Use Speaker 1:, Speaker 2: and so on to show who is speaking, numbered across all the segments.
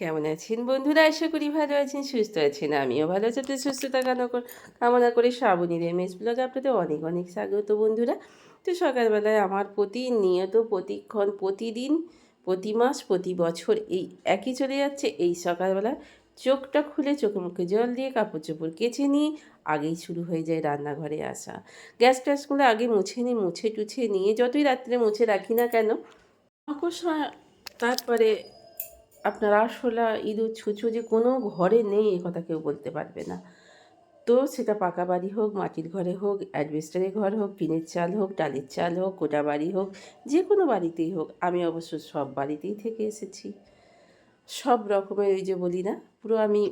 Speaker 1: কেমন আছেন বন্ধুরা? আশা করি ভালো আছেন, সুস্থ আছেন। আমিও ভালো আছি। সুস্থতা কামনা কামনা করে শ্রাবণীর এমএস ব্লগ আপনাদের অনেক অনেক স্বাগত বন্ধুরা। তো সকালবেলায় আমার প্রতিনিয়ত প্রতিক্ষণ, প্রতিদিন প্রতি মাস প্রতি বছর এই একই চলে যাচ্ছে। এই সকালবেলা চোখটা খুলে চোখে মুখে জল দিয়ে কাপড় চোপড় কেচে নিয়ে আগেই শুরু হয়ে যায় রান্নাঘরে আসা। গ্যাস ট্যাসগুলো আগে মুছে নিই মুছে টুছে নিয়ে যতই রাত্রে মুছে রাখি না কেন মাকড়সা তারপরে আপনার আরশোলা ইঁদুর ছুঁচো যে কোনো ঘরে নেই, এ কথা কেউ বলতে পারবে না। তো সেটা পাকা বাড়ি হোক, মাটির ঘরে হোক অ্যাডভেস্টারের ঘর হোক, টিনের চাল হোক টালির চাল হোক, গোটা বাড়ি হোক, যে কোনো বাড়িতেই হোক, আমি অবশ্য সব বাড়িতেই থেকে এসেছি। সব রকমের ওই যে বলি না, পুরো আমি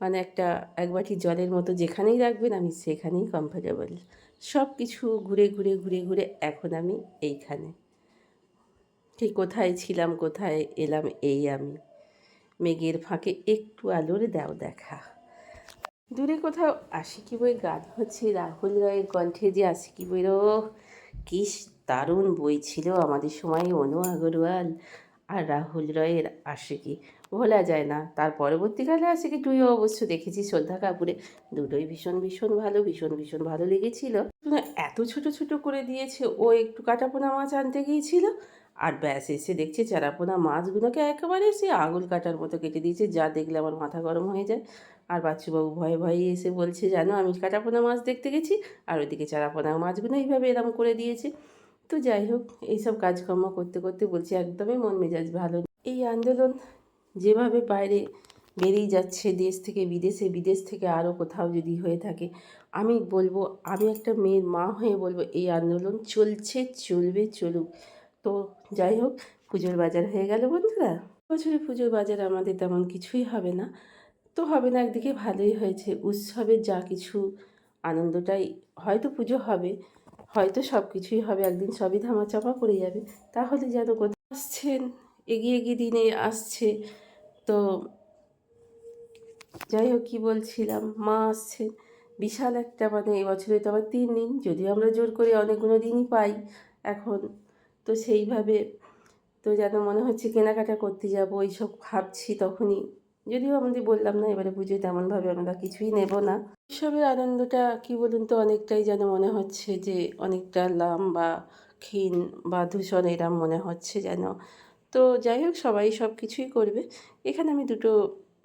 Speaker 1: মানে একটা এক বাটি জলের মতো যেখানেই রাখবেন, আমি সেখানেই কমফোর্টেবল সব কিছু ঘুরে ঘুরে ঘুরে ঘুরে এখন আমি এইখানে। ঠিক কোথায় ছিলাম, কোথায় এলাম, এই আমি। মেঘের ফাঁকে একটু আলোর দাও দেখা। দূরে কোথাও আশিকি বই গান হচ্ছে, রাহুল রয়ের কণ্ঠে যে আশিকি বইয়ের কি দারুণ বই ছিল আমাদের সময় অনু আগরওয়াল আর রাহুল রয়ের আশিকি। ভোলা যায় না, তার পরবর্তীকালে আশিকি তুইও অবশ্য দেখেছি শ্রদ্ধা কাপুরে দুটোই ভীষণ ভীষণ ভালো, ভীষণ ভীষণ ভালো লেগেছিল। এত ছোট ছোট করে দিয়েছে, ও একটু কাটাপোনা মাছ আনতে গিয়েছিল আর ব্যাস, এসে দেখছি চারাপোনা মাছগুলোকে একেবারে সে আঙুল কাটার মতো কেটে দিয়েছে, যা দেখলে আমার মাথা গরম হয়ে যায়। আর বাচ্চুবাবু ভয়ে ভয়ে এসে বলছে, জানো, আমি কাটাপোনা মাছ দেখতে গেছি, আর ওইদিকে চারাপোনা মাছগুলো এইভাবে এরম করে দিয়েছে। তো যাই হোক, এইসব কাজকর্ম করতে করতে বলছি, একদমই মন মেজাজ ভালো এই আন্দোলন যেভাবে বাইরে বেরিয়ে যাচ্ছে, দেশ থেকে বিদেশে, বিদেশ থেকে আরও কোথাও যদি হয়ে থাকে, আমি বলব, আমি একটা মেয়ের মা হয়ে বলব, এই আন্দোলন চলছে, চলবে, চলুক। তো যাই হোক, পুজোর বাজার হয়ে গেল বন্ধুরা। বছরে পুজোর বাজার আমাদের তেমন কিছুই হবে না। তো হবে না, একদিকে ভালোই হয়েছে। উৎসবের যা কিছু আনন্দটাই হয়তো পুজো হবে, হয়তো সব কিছুই হবে, একদিন সবই ধামাচাপা পড়ে যাবে। তাহলে যেন কোথাও আসছেন, এগিয়ে এগিয়ে দিনে আসছে। তো যাই হোক, কী বলছিলাম, মা আসছেন। বিশাল একটা মানে এবছরে তো আবার তিন দিন, যদিও আমরা জোর করে অনেকগুলো দিনই পাই। এখন তো সেইভাবে তো যেন মনে হচ্ছে কেনাকাটা করতে যাব, এইসব ভাবছি তখনই। যদিও আমাদের বললাম না, এবারে পুজোয় তেমনভাবে আমরা কিছুই নেব না। উৎসবের আনন্দটা কি বলুন তো, অনেকটাই যেন মনে হচ্ছে যে অনেকটা লাম বা ক্ষীণ বা দূষণ এরম মনে হচ্ছে যেন। তো যাই হোক, সবাই সব কিছুই করবে। এখানে আমি দুটো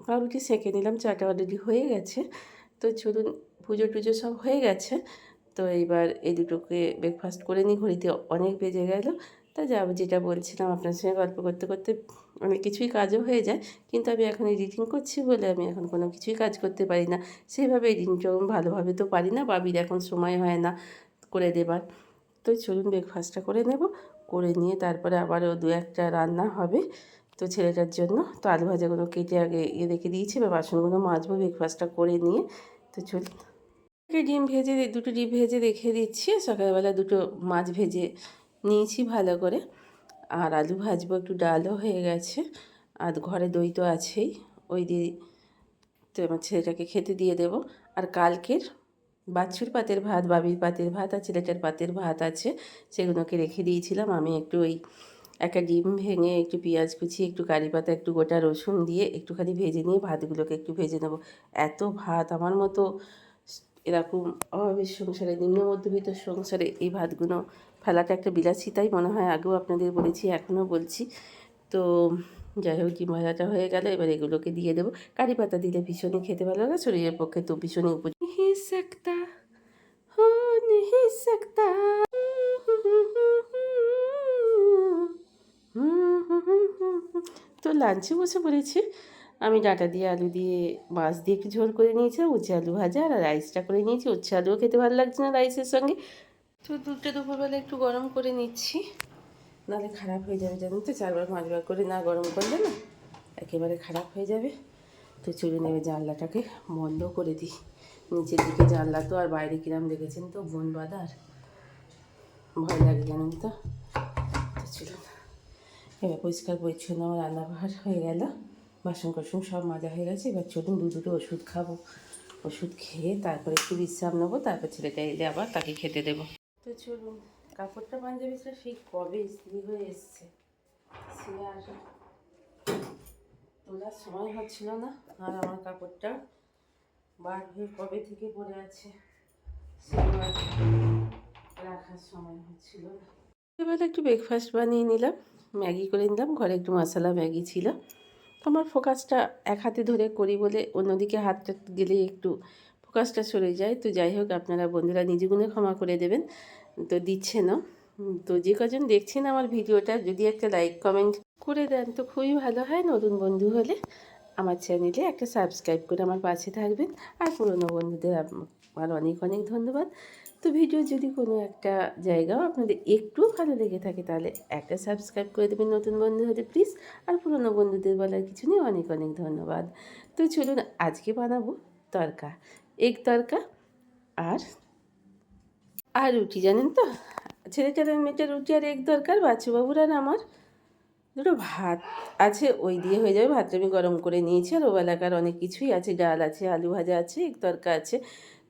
Speaker 1: পাউরুটি সেঁকে নিলাম, চাটা অলরেডি হয়ে গেছে। তো চলুন, পুজো টুজো সব হয়ে গেছে। তো এইবার এই দুটোকে ব্রেকফাস্ট করে নিই। ঘড়িতে অনেক বেজে গেল। তা যা যেটা বলছিলাম আপনার সঙ্গে গল্প করতে করতে অনেক কিছুই কাজও হয়ে যায়। কিন্তু আমি এখন এডিটিং করছি বলে আমি এখন কোনো কিছুই কাজ করতে পারি না। সেইভাবে এডিটিংটা ভালোভাবে তো পারি না। বাবির এখন সময় হয় না করে দেবার। তো চলুন ব্রেকফাস্টটা করে নেব। করে নিয়ে তারপরে আবারও দু একটা রান্না হবে তো ছেলেটার জন্য। তো আলু ভাজাগুলো কেটে আগে ইয়ে রেখে দিয়েছি বা বাসনগুলো মাজবো ব্রেকফাস্টটা করে নিয়ে। তো চল একটা ডিম ভেজে দুটো ডিম ভেজে রেখে দিচ্ছি। সকালবেলা দুটো মাছ ভেজে নিয়েছি ভালো করে। আর আলু ভাজবো, একটু ডালও হয়ে গেছে। আর ঘরে দই তো আছেই, ওই দিয়ে তো আমার ছেলেটাকে খেতে দিয়ে দেবো। আর কালকের বাচ্চুর পাতের ভাত, বাবির পাতের ভাত আর ছেলেটার পাতের ভাত আছে, সেগুলোকে রেখে দিয়েছিলাম। আমি একটু ওই একটা ডিম ভেঙে একটু পেঁয়াজ কুচি, একটু কারি পাতা, একটু গোটা রসুন দিয়ে একটুখানি ভেজে নিয়ে ভাতগুলোকে একটু ভেজে নেব। এত ভাত আমার মতো এরকম অভাবের সংসারে, নিম্ন মধ্যবিত্ত সংসারে এই ভাতগুলো ফেলাটা একটা বিলাসিতাই মনে হয়, আগেও আপনাদের বলেছি, এখনও বলছি। তো যাই হোক, ডিম ভাজাটা হয়ে গেল, এবার এগুলোকে দিয়ে দেবো। কারি পাতা দিলে ভীষণই খেতে ভালো লাগে, শরীরের পক্ষে তো ভীষণই উপযোগী তো লাঞ্চে বসে পড়েছি। আমি ডাঁটা দিয়ে আলু দিয়ে মাছ দিয়ে একটু ঝোল করে নিয়েছিলাম উচ্ছে আলু ভাজা আর রাইসটা করে নিয়েছি। উচ্ছে আলুও খেতে ভালো লাগছে না রাইসের সঙ্গে। তো দুধটা দুপুরবেলা একটু গরম করে নিচ্ছি, নাহলে খারাপ হয়ে যাবে জানেন তো, চারবার পাঁচবার করে না গরম করলে না একেবারে খারাপ হয়ে যাবে। তো চলে নেবে জানলাটাকে বন্ধ করে দিই। নিচের দিকে জানলা তো আর বাইরে কিরাম দেখেছেন তো, বন বাঁধার। ভয় লাগে জানেন তো। চলুন, এবার পরিষ্কার পরিচ্ছন্ন রান্নাঘর হয়ে গেল। বাসন কোসন সব মাজা হয়ে গেছে। এবার চলুন দু দুটো ওষুধ খাব। ওষুধ খেয়ে তারপরে একটু বিশ্রাম নেব, তারপর ছেলেটা এলে আবার তাকে খেতে দেবো। তো চলুন, কাপড়টা পাঞ্জাবিটা সেই কবে ইস্ত্রি হয়ে এসছে? সে আর তোলা তোলার সময় হচ্ছিল না, আর আমার কাপড়টা বার হয়ে কবে থেকে পড়ে আছে রাখার সময় হচ্ছিল না। এবার একটু ব্রেকফাস্ট বানিয়ে নিলাম, ম্যাগি করে নিলাম, ঘরে একটু মশলা ম্যাগি ছিল। আমার ফোকাসটা এক হাতে ধরে করি বলে অন্যদিকে হাতটা গেলে একটু ফোকাসটা সরে যায়। তো যাই হোক, আপনারা বন্ধুরা নিজে গুণে ক্ষমা করে দেবেন। তো দিচ্ছে না। তো যে কজন দেখছেন আমার ভিডিওটা, যদি একটা লাইক কমেন্ট করে দেন, তো খুবই ভালো হয়। নতুন বন্ধু হলে আমার চ্যানেলে একটা সাবস্ক্রাইব করে আমার পাশে থাকবেন। আর পুরনো বন্ধুদের আমার অনেক অনেক ধন্যবাদ। তো ভিডিও যদি কোনো একটা জায়গাও আপনাদের একটু ভালো লেগে থাকে, তাহলে একটা সাবস্ক্রাইব করে দেবেন নতুন বন্ধু হলে প্লিজ। আর পুরনো বন্ধুদের বলার কিছু নেই অনেক অনেক ধন্যবাদ। তো চলুন আজকে বানাবো তরকা। এগ তরকা আর আর রুটি, জানেন তো? ছেলে ছেলেটার মেয়েটার রুটি আর এগ দরকার বাচ্চুবাবুর আর আমার দুটো ভাত আছে, ওই দিয়ে হয়ে যাবে। ভাতটা আমি গরম করে নিয়েছি, আর ওবেলাকার অনেক কিছুই আছে। ডাল আছে, আলু ভাজা আছে এক তরকা আছে।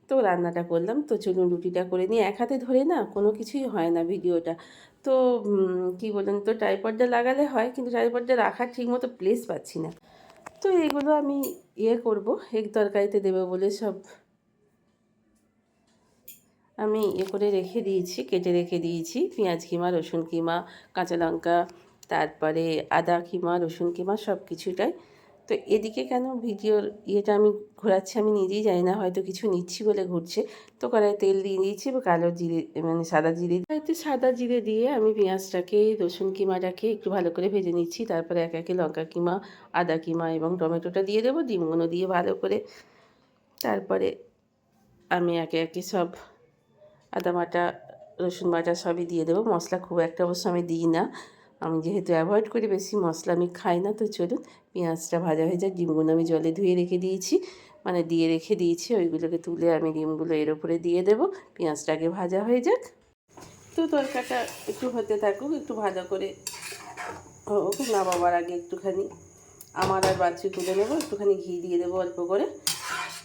Speaker 1: তো রান্নাটা করলাম। তো চলুন রুটিটা করে নিয়ে এক হাতে ধরে না কোনো কিছুই হয় না ভিডিওটা। তো কি বলেন তো, ট্রাইপডটা লাগালে হয় কিন্তু ট্রাইপডটা রাখার ঠিক মতো প্লেস পাচ্ছি না। তো এগুলো আমি ইয়ে করব, এক তরকারিতে দেবো বলে সব আমি ইয়ে করে রেখে দিয়েছি, কেটে রেখে দিয়েছি। পেঁয়াজ কিমা, রসুন কিমা, কাঁচা লঙ্কা, তারপরে আদা কিমা, রসুন কিমা সব কিছুটাই তো এদিকে কেন ভিডিওর ইয়েটা আমি ঘোরাচ্ছি আমি নিজেই জানি না, হয়তো কিছু নিচ্ছি বলে ঘুরছে। তো কড়াই তেল দিয়ে দিয়েছি কালো জিরে মানে সাদা জিরে হয়তো সাদা জিরে দিয়ে আমি পেঁয়াজটাকে, রসুন কিমাটাকে একটু ভালো করে ভেজে নিচ্ছি। তারপরে এক একে লঙ্কা কিমা, আদা কিমা এবং টমেটোটা দিয়ে দেবো ডিমগুলো দিয়ে ভালো করে। তারপরে আমি একে একে সব আদা বাটা, রসুন বাটা সবই দিয়ে দেবো। মশলা খুব একটা অবশ্য আমি দিই না। আমি যেহেতু অ্যাভয়েড করি বেশি মশলা আমি খাই না তো চলুন পেঁয়াজটা ভাজা হয়ে যায় ডিমগুলো আমি জলে ধুয়ে রেখে দিয়েছি। মানে দিয়ে রেখে দিয়েছি ওইগুলোকে তুলে আমি ডিমগুলো এর উপরে দিয়ে দেবো। পেঁয়াজটাকে ভাজা হয়ে যাক। তো তরকাটা একটু হতে থাকুক একটু ভালো করে হোক নামাবার আগে একটুখানি আমার আর বাচ্চু তুলে নেব একটুখানি ঘি দিয়ে দেবো অল্প করে।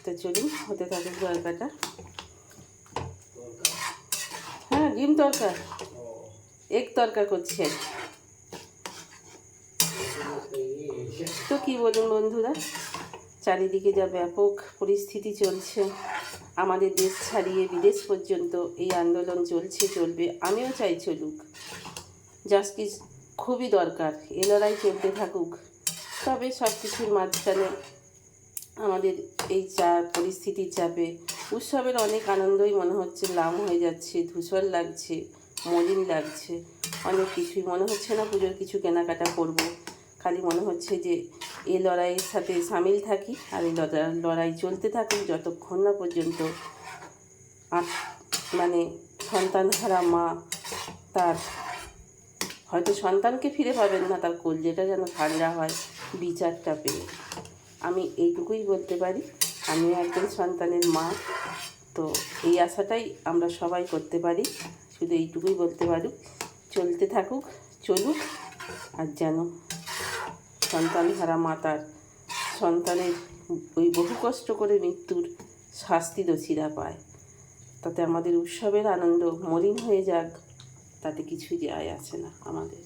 Speaker 1: তো চলুন হতে থাকুক তরকাটা। হ্যাঁ ডিম তরকা এক তরকা করছে তো কি বলুন বন্ধুরা? চারিদিকে যা ব্যাপক পরিস্থিতি চলছে, আমাদের দেশ ছাড়িয়ে বিদেশ পর্যন্ত এই আন্দোলন চলছে, চলবে, আমিও চাই চলুক। জাস্টিস খুবই দরকার এ লড়াই চলতে থাকুক। তবে সব কিছুর মাঝখানে আমাদের এই চা পরিস্থিতির চাপে, উৎসবের অনেক আনন্দই মনে হচ্ছে লাম হয়ে যাচ্ছে, ধূসর লাগছে, মলিন লাগছে। অনেক কিছুই মনে হচ্ছে না পুজোর কিছু কেনাকাটা করব। খালি মনে হচ্ছে যে এই লড়াইয়ের সাথে সামিল থাকি আর এই লড়া- লড়াই চলতে থাকুক যতক্ষণ না পর্যন্ত মানে সন্তান হারা মা তার হয়তো সন্তানকে ফিরে পাবেন না, তার কলজেটা যেন ঠান্ডা হয়, বিচারটা পেয়ে। আমি এইটুকুই বলতে পারি, আমিও একজন সন্তানের মা, তো এই আশাটাই আমরা সবাই করতে পারি, শুধু এইটুকুই বলতে পারি, চলতে থাকুক, চলুক, আর যেন সন্তান হারা মাতার। সন্তানের ওই বহু কষ্ট করে মৃত্যুর শাস্তি দোষীরা পায়। তাতে আমাদের উৎসবের আনন্দ মলিন হয়ে যাক, তাতে কিছুই যায় আসে না আমাদের।